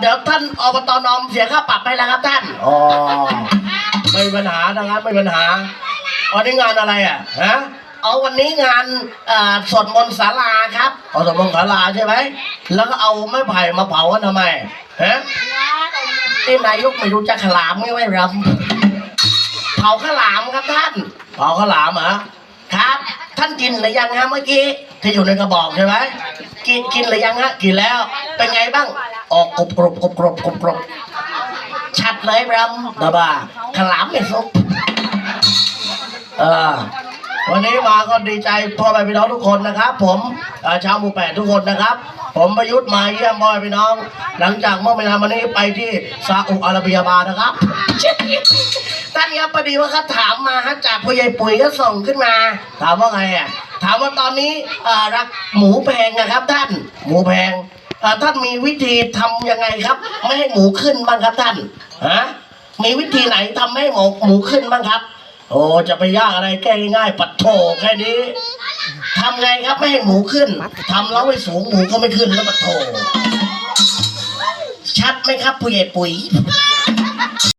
เดี๋ยวท่านอบตนอมเสียค่าปรับให้แล้วครับท่านอ๋อไม่มีปัญหานะครับไม่มีปัญหาวันนี้งานอะไรอะฮะเอาวันนี้งานเอ่อสวดมนต์ศาลาครับเอาสมองศาลาใช่ไหมแล้วก็เอาไม้ไผ่มาเผากันทำไมฮะที่นายกไม่รู้จะขลามไม่ไว้รำเผาข้าวหลามครับท่าน เผาข้าวหลามเหรอครับ ท่านกินหรือยังฮะเมื่อกี้ที่อยู่ในกระบอกใช่ไหม กินกินหรือยังฮะกินแล้ว เป็นไงบ้าง ออกกรบกรบกรบกรบกรบกรบชัดเลยรบ้าบ้าขลามไม่สุกเออวันนี้มาก็ดีใจพ่อแม่พี่น้องทุกคนนะครับ ผมชาวหมู่แปดทุกคนนะครับ ผมประยุทธ์มาเยี่ยมพ่อแม่พี่น้อง หลังจากเมื่อไม่นานมานี้ไปที่ซาอุอาระเบียมานะครับท่านครับพอดีว่าเขาถามมาฮะจากพ่อใหญ่ปุ๋ยก็ส่งขึ้นมา ถามว่าไงอะ ถามว่าตอนนี้รักหมูแพงนะครับ ท่านหมูแพงท่านมีวิธีทำยังไงครับ ไม่ให้หมูขึ้นบ้างครับท่านฮะมีวิธีไหนทำให้หมูหมูขึ้นบ้างครับ โอ้จะไปยากอะไรแก้ง่ายปัดโถแค่นี้ทำไงครับไม่ให้หมูขึ้นทำแล้วไม่สูงหมูก็ไม่ขึ้นแล้วปัดโถชัดไหมครับผู้ใหญ่ปุ๋ย